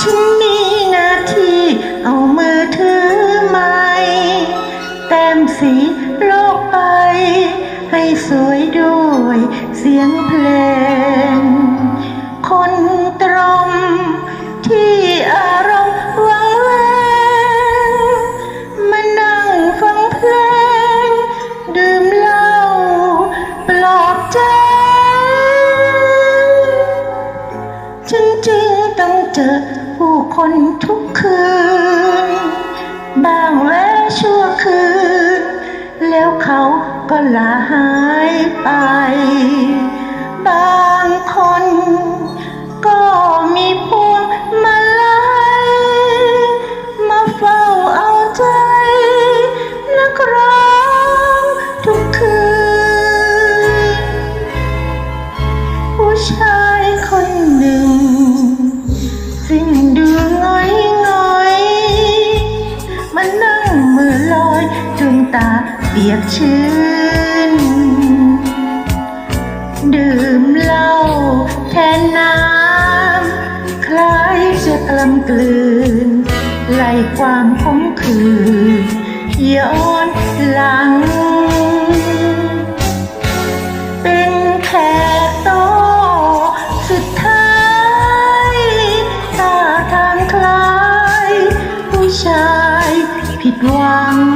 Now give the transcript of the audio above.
ฉันมีหน้าที่เอามือถือไม้แต้มสีโลกไป ให้สวยด้วยเสียงเพลง จริงต้องเจอผู้คนทุกคืน บางแวะชั่วคืน แล้วเขาก็ลาหายไป อยดวงตาเปียกชื้น ดื่มเหล้าแทนน้ำ คล้ายจะกลำกลืน ไล่ความขมขื่นย้อนหลัง เป็นแขกโตสุดท้ายท่าทางคล้าย ผู้ชายผิดหวัง